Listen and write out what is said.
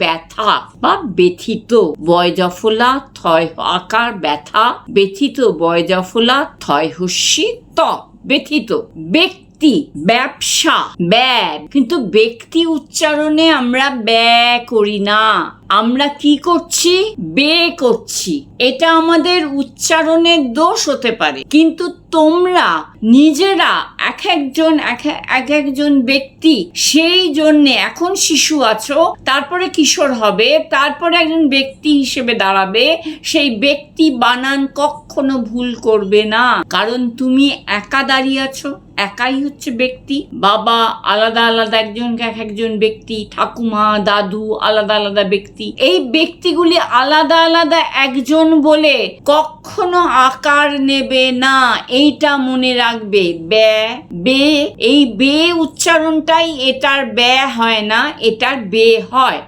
ব্যথা বা ব্যথিত বয়জফলা থয় আকার ব্যথা, ব্যথিত বয়জফলা থয় হস্যি ত, ব্যথিত ব্যক্তি, ব্যবসা ব্যয় কিন্তু ব্যক্তি উচ্চারণে আমরা ব্যয় করি না। আমরা কি করছি? বে করছি। এটা আমাদের উচ্চারণের দোষ হতে পারে। কিন্তু তোমরা, নিজেরা, এক একজন, এক এক একজন ব্যক্তি, সেই জন্যে এখন শিশু আছো, তারপরে কিশোর হবে, তারপরে একজন ব্যক্তি হিসেবে দাঁড়াবে, সেই ব্যক্তি বানান কখনো ভুল করবে না। কারণ তুমি একা দাঁড়িয়ে আছো, একাই হচ্ছে ব্যক্তি। বাবা আলাদা আলাদা একজনকে এক একজন ব্যক্তি, ঠাকুমা, দাদু আলাদা আলাদা ব্যক্তি। এই ব্যক্তিগুলি আলাদা আলাদা একজন বলে কখনো আকার নেবে না, এইটা মনে রাখবে। বে বে, এই বে উচ্চারণটাই এটার বে হয় না, এটার বে হয়।